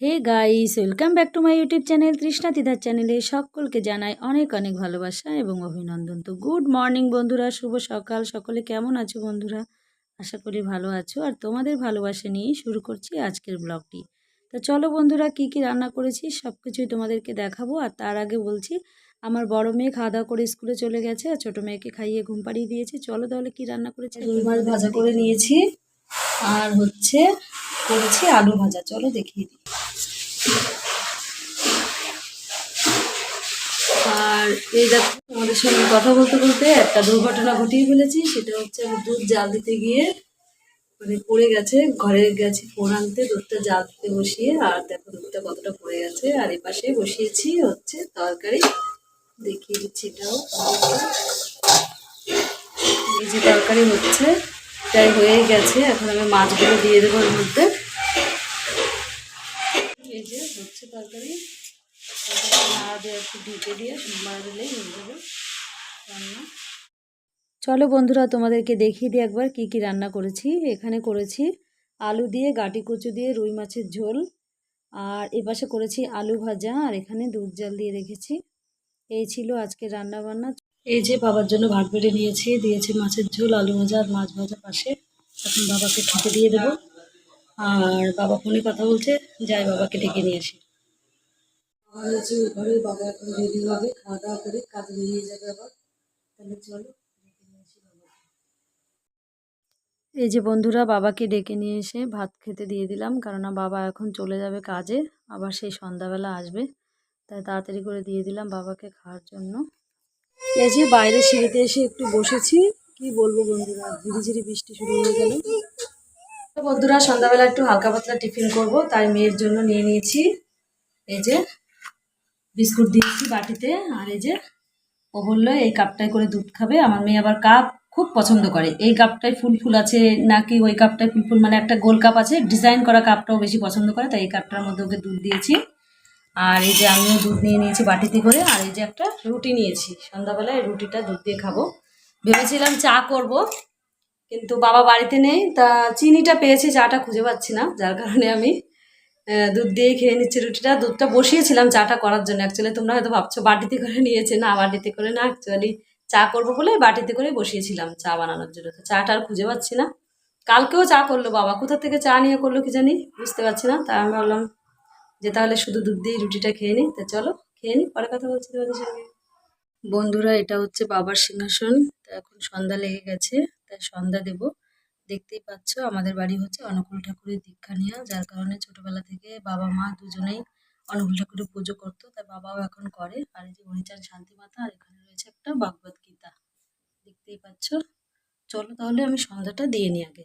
Hey guys welcome back to my YouTube channel Trishna তিধার চ্যানেলে সকলকে জানাই অনেক অনেক ভালোবাসা এবং অভিনন্দন। তো গুড মর্নিং বন্ধুরা, শুভ সকাল। সকলে কেমন আছো বন্ধুরা? আশা করি ভালো আছো। আর তোমাদের ভালোবাসা নিয়েই শুরু করছি আজকের ব্লগটি তো চলো বন্ধুরা, কি কি রান্না করেছি সব কিছুই তোমাদেরকে দেখাবো। আর তার আগে বলছি, আমার বড় মেয়ে খাওয়া দাওয়া করে স্কুলে চলে গেছে আর ছোটো মেয়েকে খাইয়ে ঘুম পাড়িয়ে দিয়েছি। চলো তাহলে কি রান্না করেছি? রুই মাছ ভাজা করে নিয়েছি। আর হচ্ছে করেছি আলু ভাজা। চলো দেখিয়ে দিই। আর এই দেখো আমাদের সঙ্গে কথা বলতে বলতে একটা দুর্ঘটনা ঘটিয়ে ফেলেছি, সেটা হচ্ছে আমি দুধ জাল দিতে গিয়ে মানে পড়ে গেছে, ঘরে গেছি ফোন আনতে, দুধটা জাল দিতে বসিয়ে, আর দেখো দুধটা কতটা পড়ে গেছে, আর এ পাশে বসিয়েছি হচ্ছে তরকারি, দেখিয়ে দিচ্ছি এটাও। এই যে তরকারি হচ্ছে তাই হয়েই গেছে, এখন আমি মাছগুলো দিয়ে দেবো এর মধ্যে। হচ্ছে তরকারি। নাড়া দিয়ে একটু ঢেকে দিয়ে মারা দিলেই হয়ে যাবে রান্না। চলো বন্ধুরা, তোমাদেরকে দেখিয়ে দিই একবার কি কি রান্না করেছি। এখানে করেছি আলু দিয়ে, গাটি কচু দিয়ে, রুই মাছের ঝোল। আর এপাশে করেছি আলু ভাজা, আর এখানে দুধ জাল দিয়ে রেখেছি। এই ছিল আজকে রান্না বান্না এই যে বাবার জন্য ভাত বেড়ে নিয়েছি, দিয়েছি মাছের ঝোল, আলু ভাজা আর মাছ ভাজা পাশে। এখন বাবাকে খেতে দিয়ে দেবো। আর বাবা ফোনে কথা বলছে যাই বাবাকে ডেকে নিয়ে আসি। আমার হচ্ছে ঘরে বাবা এখন রেডি হবে খাওয়া দাওয়া করে কাজে বেরিয়ে যাবে আবার। তাহলে চলো এই যে বন্ধুরা বাবাকে ডেকে নিয়ে এসে ভাত খেতে দিয়ে দিলাম কেননা বাবা এখন চলে যাবে কাজে আবার সেই সন্ধ্যাবেলা আসবে। তাই তাড়াতাড়ি করে দিয়ে দিলাম বাবাকে খাওয়ার জন্য। এই যে বাইরে সিঁড়িতে এসে একটু বসেছি কি বলব বন্ধুরা ঝিরি ঝিরি বৃষ্টি শুরু হয়ে গেল। বন্ধুরা, সন্ধ্যাবেলা একটু হালকা পাতলা টিফিন করব, তাই মেয়ের জন্য নিয়ে নিয়েছি। এই যে বিস্কুট দিয়েছি বাটিতে, আর এই যে ও বলল, এই কাপটায় করে দুধ খাবে। আমার মেয়ে আবার কাপ খুব পছন্দ করে। এই কাপটায় ফুল ফুল আছে নাকি ওই কাপটায় ফুল ফুল? মানে একটা গোল কাপ আছে, ডিজাইন করা কাপটাও বেশি পছন্দ করে, তাই এই কাপটার মধ্যে ওকে দুধ দিয়েছি। আর এই যে আমিও দুধ নিয়ে নিয়েছি বাটিতে করে, আর এই যে একটা রুটি নিয়েছি। সন্ধ্যাবেলায় রুটিটা দুধ দিয়ে খাব। ভেবেছিলাম চা করব কিন্তু বাবা বাড়িতে নেই, তা চিনিটা পেয়েছি, চাটা খুঁজে পাচ্ছি না, যার কারণে আমি দুধ দিয়ে খেয়ে নিচ্ছি রুটিটা। দুধটা বসিয়েছিলাম চাটা করার জন্য অ্যাকচুয়ালি তোমরা হয়তো ভাবছ, বাটিতে করে নিয়েছে, না বাটিতে করে না অ্যাকচুয়ালি চা করব বলে বাটিতে করে বসিয়েছিলাম চা বানানোর জন্য। তো চাটা আর খুঁজে পাচ্ছি না। কালকেও চা করল বাবা, কোথা থেকে চা নিয়ে করল কি জানি, বুঝতে পারছি না। তাই আমি ভাবলাম যে তাহলে শুধু দুধ দিয়ে রুটিটা খেয়ে নিই, তা চলো, খেয়ে নিই, পরে কথা বলছি তোমাদের সঙ্গে। বন্ধুরা, এটা হচ্ছে বাবার সিংহাসন। তা এখন সন্ধ্যা লেগে গেছে, তাই সন্ধ্যা দেব। দেখতেই পাচ্ছ, আমাদের বাড়ি হচ্ছে অনুকূল ঠাকুরের দীক্ষা নেওয়া। যার কারণে ছোটবেলা থেকে বাবা, মা দুজনেই অনুকূল ঠাকুরের পুজো করতো। তাই বাবাও এখন করে। আর এই যে হরিচাঁদ শান্তি মাতা আর এখানে রয়েছে একটা ভগবত গীতা। দেখতেই পাচ্ছ। চলো তাহলে আমি সন্ধ্যাটা দিয়ে নিই আগে।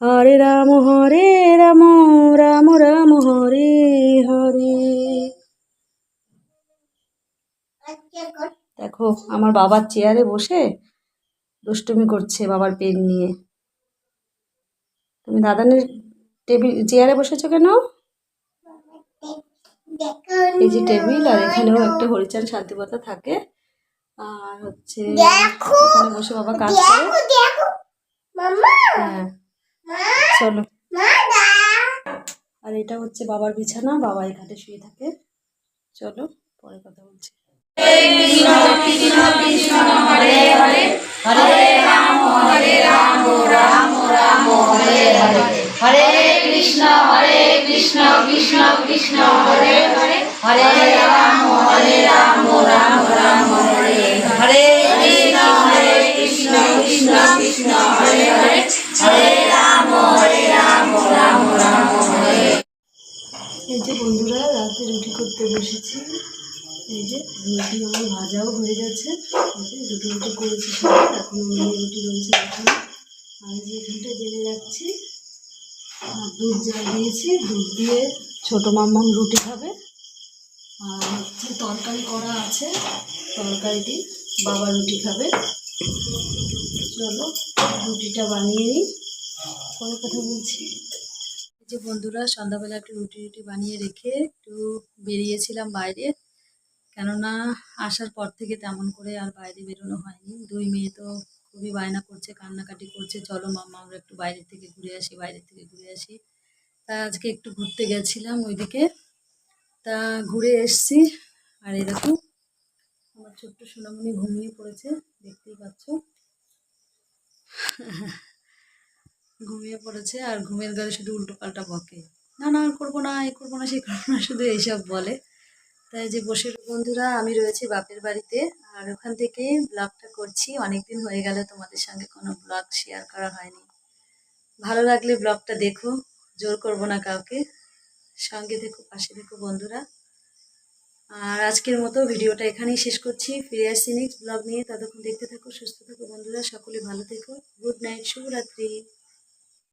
হরে রাম হরে রাম রাম রাম হরে হরে। দেখো আমার বাবার চেয়ারে বসে দুষ্টুমি করছে বাবার পেন নিয়ে। তুমি দাদানের টেবিল চেয়ারে বসেছো কেন? এই যে টেবিল আর এখানেও একটা হরিচাঁদ শান্তিপাতা থাকে। আর হচ্ছে এখানে বসে বাবা কাজ করে। হ্যাঁ। চলো। আর এটা হচ্ছে বাবার বিছানা বাবা এই খাটে শুয়ে থাকে। চলো পরে কথা বলছি। হরে কৃষ্ণ হরে কৃষ্ণ কৃষ্ণ কৃষ্ণ হরে হরে। হরে রাম হরে রাম রাম রাম হরে হরে। কৃষ্ণ হরে কৃষ্ণ কৃষ্ণ কৃষ্ণ হরে হরে। হরে রাম এই যে বন্ধুরা, রাতে রুটি করতে বসেছি। এই যে রুটি আমার ভাজাও হয়ে গেছে। দুটো রুটি করেছি এখন অন্য রুটি রয়েছে এখানে। আমি যে এখানটায় জেনে রাখছি। আর দুধ জাল দিয়েছি, দুধ দিয়ে ছোটো মাম্মাম রুটি খাবে। আর হচ্ছে তরকারি করা আছে, তরকারিটি বাবা রুটি খাবে। চলো রুটিটা বানিয়ে নিই। পরে কথা বলছি। যে বন্ধুরা সন্ধ্যাবেলা একটু রুটি রুটি বানিয়ে রেখে একটু বেরিয়েছিলাম বাইরে, কেননা আসার পর থেকে তেমন করে আর বাইরে বেরোনো হয়নি। দুই মেয়ে তো খুবই বায়না করছে, কান্নাকাটি করছে, চলো মাম্মা আমরা একটু বাইরে থেকে ঘুরে আসি বাইরে থেকে ঘুরে আসি। তা আজকে একটু ঘুরতে গেছিলাম ওইদিকে, তা ঘুরে এসছি। আর এরকম আমার ছোট্ট সোনামণি ঘুমিয়ে পড়েছে, দেখতেই পাচ্ছ। ঘুমিয়ে পড়েছে আর ঘুমের ঘরে শুধু উল্টো পাল্টা বকে। না না করব না, এই করব না, সেই করব না, শুধু এইসব বলে। তাই যে বসে বন্ধুরা, আমি রয়েছি বাপের বাড়িতে আর ওখান থেকে ব্লগটা করছি। অনেক দিন হয়ে গেল তোমাদের সঙ্গে কোনো ব্লগ শেয়ার করা হয়নি। ভালো লাগলে ব্লগটা দেখো, জোর করব না কাউকে। সঙ্গে দেখো পাশে দেখো বন্ধুরা। আর আজকের মতো ভিডিওটা এখানেই শেষ করছি। ফিরে আসছি নেক্সট ব্লগ নিয়ে। ততক্ষণ দেখতে থাকো, সুস্থ থাকো বন্ধুরা। সকলে ভালো থেকো। গুড নাইট, শুভরাত্রি।